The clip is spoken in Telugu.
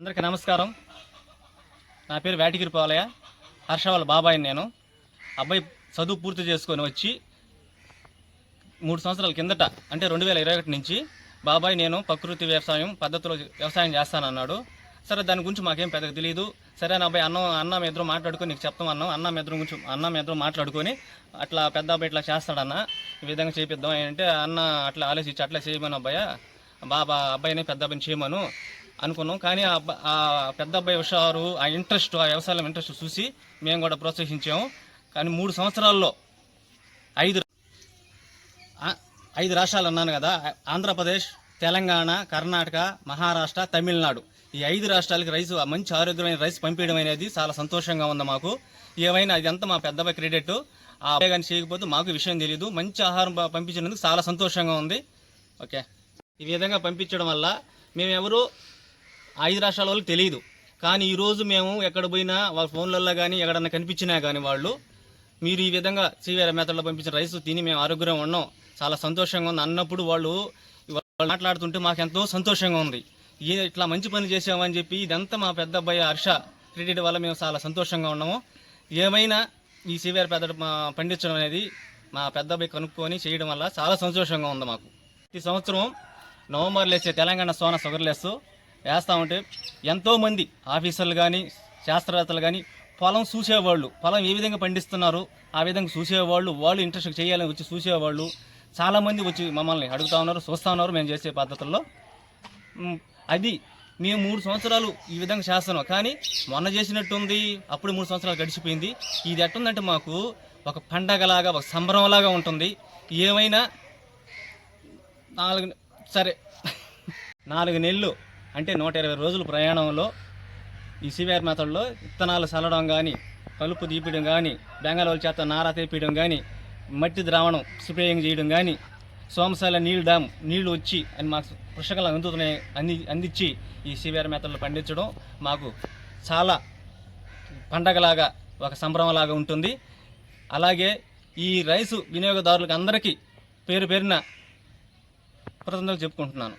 అందరికీ నమస్కారం. నా పేరు వేటగిరి పాలయ్య. హర్ష వాళ్ళ బాబాయ్ నేను. అబ్బాయి చదువు పూర్తి చేసుకొని వచ్చి మూడు సంవత్సరాల కిందట అంటే రెండు వేల ఇరవై ఒకటి నుంచి బాబాయ్ నేను ప్రకృతి వ్యవసాయం పద్ధతిలో వ్యవసాయం చేస్తానన్నాడు. సరే దాని గురించి మాకేం పెద్దగా తెలియదు సరే నా అబ్బాయి అన్నం అన్న మీ ఇద్దరు మాట్లాడుకొని నీకు చెప్తాం అన్నం. అన్న మీద గురించి అన్న మీ ఇద్దరు మాట్లాడుకొని అట్లా పెద్ద అబ్బాయి ఇట్లా చేస్తాడన్న. ఈ విధంగా చేపిద్దాం అంటే అన్న అట్లా ఆలోచించి అట్లా చేయమని అబ్బాయి. బాబా అబ్బాయిని పెద్ద అబ్బాయిని చేయమను. అనుకున్నాం. కానీ ఆ పెద్ద అబ్బాయి హుషారు ఆ ఇంట్రెస్ట్ ఆ వ్యవసాయం ఇంట్రెస్ట్ చూసి మేము కూడా ప్రోత్సహించాము. కానీ మూడు సంవత్సరాల్లో ఐదు ఐదు రాష్ట్రాలు అన్నాను కదా. ఆంధ్రప్రదేశ్ తెలంగాణ కర్ణాటక మహారాష్ట్ర తమిళనాడు. ఈ ఐదు రాష్ట్రాలకి రైస్ మంచి ఆరోగ్యమైన రైస్ పంపించడం అనేది చాలా సంతోషంగా ఉంది మాకు. ఏమైనా అదంతా మా పెద్దబ్బాయి క్రెడిట్. ఆ అబ్బాయి కానీ చేయకపోతే మాకు విషయం తెలియదు మంచి ఆహారం పంపించినందుకు చాలా సంతోషంగా ఉంది. ఓకే. ఈ విధంగా పంపించడం వల్ల మేము ఎవరు ఐదు రాష్ట్రాల వాళ్ళకి తెలియదు. కానీ ఈరోజు మేము ఎక్కడ పోయినా వాళ్ళ ఫోన్లలో కానీ ఎక్కడన్నా కనిపించినా కానీ వాళ్ళు మీరు ఈ విధంగా సివిఆర్ మెథడ్లో పంపించిన రైస్ తిని మేము ఆరోగ్యంగా ఉన్నాం. చాలా సంతోషంగా ఉంది. అన్నప్పుడు వాళ్ళు వాళ్ళు మాట్లాడుతుంటే మాకు ఎంతో సంతోషంగా ఉంది. ఏ ఇట్లా మంచి పని చేసామని చెప్పి ఇదంతా మా పెద్ద అబ్బాయి హర్ష క్రెడిట్ వల్ల మేము చాలా సంతోషంగా ఉన్నాము. ఏమైనా ఈ సివిఆర్ పెద్ద పండించడం అనేది మా పెద్ద అబ్బాయి కనుక్కొని చేయడం వల్ల చాలా సంతోషంగా ఉంది మాకు. ప్రతి సంవత్సరం నవంబర్లో వేసే తెలంగాణ సోన షుగర్లెస్ వేస్తామంటే ఎంతోమంది ఆఫీసర్లు కానీ శాస్త్రవేత్తలు కానీ పొలం చూసేవాళ్ళు పొలం ఏ విధంగా పండిస్తున్నారు ఆ విధంగా చూసేవాళ్ళు వాళ్ళు ఇంట్రెస్ట్ చేయాలని వచ్చి చూసేవాళ్ళు చాలామంది వచ్చి మమ్మల్ని అడుగుతా ఉన్నారు చూస్తూ ఉన్నారు మేము చేసే పద్ధతుల్లో. అది మేము మూడు సంవత్సరాలు ఈ విధంగా చేస్తున్నాం. కానీ మొన్న చేసినట్టుంది అప్పుడు మూడు సంవత్సరాలు గడిచిపోయింది. ఇది ఎట్టుందంటే మాకు ఒక పండగలాగా ఒక సంబరంలాగా ఉంటుంది. ఏమైనా నాలుగు సరే నాలుగు నెలలు అంటే నూట ఇరవై రోజుల ప్రయాణంలో ఈ సివిఆర్ మెథడ్లో విత్తనాలు చల్లడం కానీ కలుపు తీపియడం కానీ బెంగాళోల చేత నారా తీపియడం కానీ మట్టి ద్రావణం స్ప్రేయింగ్ చేయడం కానీ సోమశాల నీళ్ళు డ్యామ్ నీళ్ళు వచ్చి అని మాకు కృషకలు అందుతున్నాయి అంది అందించి ఈ సివిఆర్ మెథడ్లో పండించడం మాకు చాలా పండగలాగా ఒక సంబరంలాగా ఉంటుంది. అలాగే ఈ రైసు వినియోగదారులకు అందరికీ పేరు పేరున కృతజ్ఞతలు చెప్పుకుంటున్నాను.